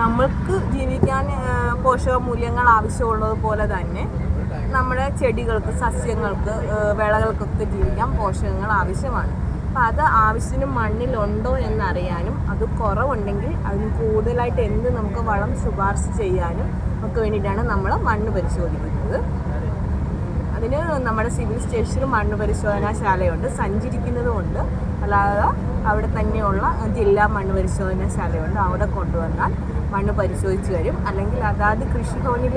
നമ്മൾക്ക് ജീവിക്കാൻ പോഷക മൂല്യങ്ങൾ ആവശ്യമുള്ളത് പോലെ തന്നെ നമ്മുടെ ചെടികൾക്ക് സസ്യങ്ങൾക്ക് വിളകൾക്കൊക്കെ ജീവിക്കാൻ പോഷകങ്ങൾ ആവശ്യമാണ്. അപ്പം അത് ആവശ്യത്തിന് മണ്ണിലുണ്ടോ എന്നറിയാനും അത് കുറവുണ്ടെങ്കിൽ അതിന് കൂടുതലായിട്ട് എന്ത് നമുക്ക് വളം ശുപാർശ ചെയ്യാനും ഒക്കെ വേണ്ടിയിട്ടാണ് നമ്മൾ മണ്ണ് പരിശോധിക്കുന്നത്. അതിന് നമ്മുടെ സിവിൽ സ്റ്റേഷനും മണ്ണ് പരിശോധനാശാലയുണ്ട് സഞ്ചരിക്കുന്നതുകൊണ്ട് അല്ലാതെ അവിടെ തന്നെയുള്ള ജില്ലാ മണ്ണ് പരിശോധനാശാലയുണ്ട്. അവിടെ കൊണ്ടുവന്നാൽ മണ്ണ് പരിശോധിച്ച് വരും. അല്ലെങ്കിൽ അതാത് കൃഷിഭവനിൽ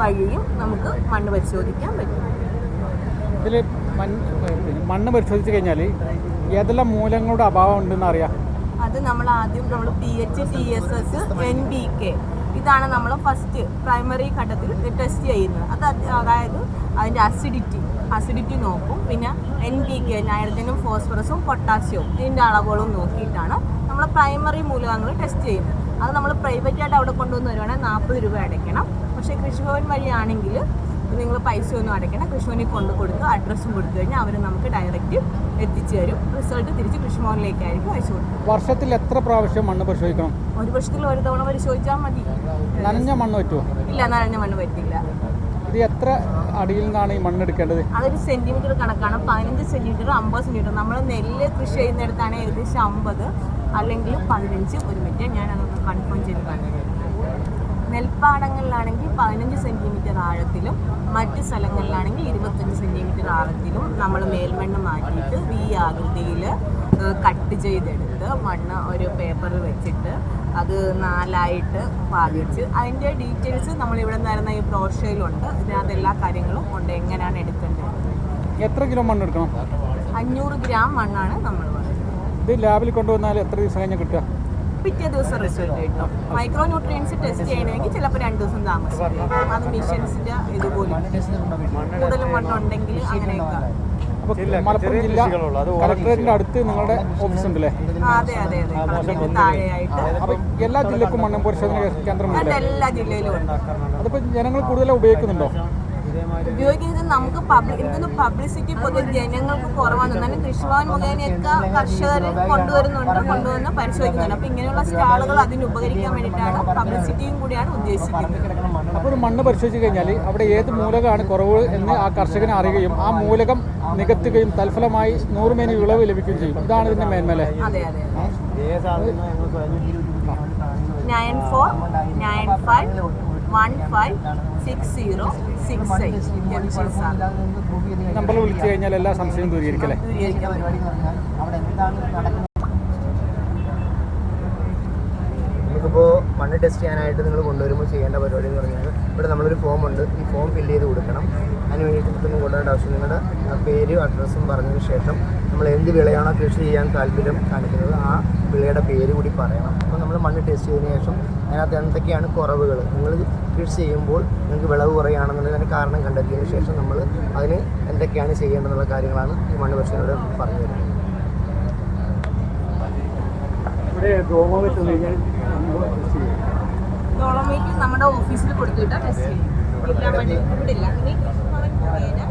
വഴിയും നമുക്ക് മണ്ണ് പരിശോധിക്കാൻ പറ്റും. മണ്ണ് പരിശോധിച്ച് കഴിഞ്ഞാൽ ഏതെല്ലാം മൂലങ്ങളുടെ അഭാവം ഉണ്ടെന്ന് അറിയാം? അത് നമ്മൾ ആദ്യം നമ്മൾ P H T S S N B K ഇതാണ് നമ്മൾ ഫസ്റ്റ് പ്രൈമറി ഘട്ടത്തിൽ ടെസ്റ്റ് ചെയ്യുന്നത്. അത് അത് അതായത് അതിന്റെ അസിഡിറ്റി അസിഡിറ്റി നോക്കും. പിന്നെ എൻ പി കെ നൈട്രജനും ഫോസ്ഫറസും പൊട്ടാസ്യവും ഇതിന്റെ അളവുകളും നോക്കിയിട്ടാണ് നമ്മൾ പ്രൈമറി മൂലകങ്ങൾ ടെസ്റ്റ് ചെയ്യുന്നത്. അത് നമ്മൾ പ്രൈവറ്റായിട്ട് അവിടെ കൊണ്ടുവന്ന് വരുവാണെങ്കിൽ നാൽപ്പത് രൂപ അടയ്ക്കണം. പക്ഷേ കൃഷിഭവൻ വഴിയാണെങ്കിൽ നിങ്ങൾ പൈസ ഒന്നും അടയ്ക്കണം കൃഷിഭവനിൽ കൊണ്ട് കൊടുക്കുക അഡ്രസ്സും കൊടുത്തു കഴിഞ്ഞാൽ അവർ നമുക്ക് ഡയറക്റ്റ് എത്തിച്ചു തരും. റിസൾട്ട് തിരിച്ച് കൃഷിഭവനിലേക്കായിരിക്കും അയച്ചു കൊടുക്കുക. വർഷത്തിൽ എത്ര പ്രാവശ്യം മണ്ണ് പരിശോധിക്കണം? ഒരു വർഷത്തിൽ ഒരു തവണ പരിശോധിച്ചാൽ മതി. നനഞ്ഞ മണ്ണ് പറ്റുമോ ഇല്ല നനഞ്ഞ മണ്ണ് പറ്റില്ല. ഇത് എത്ര അടിയിൽ നിന്നാണ് ഈ മണ്ണ് എടുക്കേണ്ടത്? അതൊരു സെന്റിമീറ്റർ കണക്കാണ്. പതിനഞ്ച് സെന്റിമീറ്റർ അമ്പത് സെന്റിമീറ്റർ നമ്മൾ നെല്ല് കൃഷി ചെയ്യുന്നിടത്താണ് ഏകദേശം അമ്പത് അല്ലെങ്കിൽ പതിനഞ്ച്. ഒരു മിനിറ്റ് ഞാൻ അതൊന്ന് കൺഫേം ചെയ്ത് കാണിക്കുന്നത് നെൽപ്പാടങ്ങളിലാണെങ്കിൽ പതിനഞ്ച് സെന്റിമീറ്റർ ആഴത്തിലും മറ്റ് സ്ഥലങ്ങളിലാണെങ്കിൽ ഇരുപത്തഞ്ച് സെന്റിമീറ്റർ ആഴത്തിലും നമ്മൾ മേൽമണ്ണ് മാറ്റിയിട്ട് വി ആകൃതിയിൽ കട്ട് ചെയ്തെടുത്ത് മണ്ണ് ഒരു പേപ്പറിൽ വെച്ചിട്ട് അത് നാലായിട്ട് പാകിച്ച് അതിന്റെ ഡീറ്റെയിൽസ് നമ്മൾ ഇവിടെ തരുന്ന ഈ പ്രോഷയിലുണ്ട് ഇതിനകത്ത് എല്ലാ കാര്യങ്ങളും ഉണ്ട്. എങ്ങനെയാണ് എടുക്കേണ്ടത്? എത്ര കിലോ മണ്ണ് എടുക്കണം? അഞ്ഞൂറ് ഗ്രാം മണ്ണാണ് നമ്മൾ ഇത് ലാബിൽ കൊണ്ടുവന്നാൽ എത്ര ദിവസം കഴിഞ്ഞ് കിട്ടുക? പിറ്റേ ദിവസം റിസൾട്ട് കിട്ടും. മൈക്രോ ന്യൂട്രിയൻസ് ടെസ്റ്റ് ചെയ്യണമെങ്കിൽ ചിലപ്പോൾ രണ്ട് ദിവസം താമസിക്കും. അത് മിഷൻസിന്റെ ഇതുപോലെ കൂടുതൽ മണ്ണുണ്ടെങ്കിൽ അങ്ങനെയൊക്കെ. അപ്പോൾ മലപ്പുറം ജില്ല കളക്ടറേറ്റിന്റെ അടുത്ത് നിങ്ങളുടെ ഓഫീസ് ഉണ്ടല്ലേ? അതെ അതെ അതെ. താഴെയായിട്ട് അപ്പോൾ എല്ലാ ജില്ലക്കും മണ്ണും പരിശോധന കേന്ദ്രമുണ്ടല്ലേ അത് എല്ലാ ജില്ലയിലും ഉണ്ട്. അതിപ്പോൾ ജനങ്ങൾ കൂടുതൽ ഉപയോഗിക്കുന്നുണ്ടോ? ഉപയോഗിക്കുന്നത് നമുക്ക് പബ്ലിക് പബ്ലിസിറ്റി പൊതുവെ ജനങ്ങൾക്ക് കുറവാണ്. എന്നാലും കൃഷിഭവൻ മുഖേനയൊക്കെ കർഷകർ കൊണ്ടുവരുന്നുണ്ട് കൊണ്ടുവന്ന് പരിശോധിക്കുന്നുണ്ട്. അപ്പോൾ ഇങ്ങനെയുള്ള സ്റ്റാളുകൾ അതിന് ഉപകരിക്കാൻ വേണ്ടിയിട്ടാണ് പബ്ലിസിറ്റിയും കൂടിയാണ് ഉദ്ദേശിക്കുന്നത്. അപ്പോൾ ഒരു മണ്ണ് പരിശോധിച്ച് കഴിഞ്ഞാൽ അവിടെ ഏത് മൂലകമാണ് കുറവ് എന്ന് ആ കർഷകനെ അറിയുകയും ആ മൂലകം നികത്തുകയും തൽഫലമായി നൂറുമേനി വിളവ് ലഭിക്കുകയും ചെയ്യും. ഇതാണ് ഇതിന്റെ മേന്മല അതെ അതെ nine four nine five one five six zero six eight നമ്പറിൽ വിളിച്ചു കഴിഞ്ഞാൽ എല്ലാ സംശയവും ദൂരീകരിക്കല്ലേ? നമുക്കിപ്പോൾ മണ്ണ് ടെസ്റ്റ് ചെയ്യാനായിട്ട് നിങ്ങൾ കൊണ്ടുവരുമ്പോൾ ചെയ്യേണ്ട പരിപാടി എന്ന് പറഞ്ഞാൽ ഇവിടെ നമ്മളൊരു ഫോം ഉണ്ട്. ഈ ഫോം ഫില്ല് ചെയ്ത് കൊടുക്കണം. അതിന് വേണ്ടിയിട്ട് ഇതൊന്നും കൊണ്ടുവരേണ്ട ആവശ്യം നിങ്ങളുടെ പേര് പേരും അഡ്രസ്സും പറഞ്ഞതിന് ശേഷം നമ്മൾ എന്ത് വിളയാണോ കൃഷി ചെയ്യാൻ താല്പര്യം കാണിക്കുന്നത് ആ വിളയുടെ പേര് കൂടി പറയണം. അപ്പോൾ നമ്മൾ മണ്ണ് ടെസ്റ്റ് ചെയ്തതിന് ശേഷം അതിനകത്ത് എന്തൊക്കെയാണ് കുറവുകൾ? നിങ്ങൾ കൃഷി ചെയ്യുമ്പോൾ നിങ്ങൾക്ക് വിളവ് കുറയുകയാണെന്നുണ്ടെങ്കിൽ അതിന് കാരണം കണ്ടെത്തിയതിന് ശേഷം നമ്മൾ അതിന് എന്തൊക്കെയാണ് ചെയ്യേണ്ടതെന്നുള്ള കാര്യങ്ങളാണ് ഈ മണ്ണ് പരിശോധനയോട് പറഞ്ഞു തരുന്നത്. ഡോളമേറ്റ് നമ്മുടെ ഓഫീസിൽ കൊടുത്തിട്ടാണ് ടെസ്റ്റ് ചെയ്യും ഇല്ല, ഇവിടെ ഇല്ല.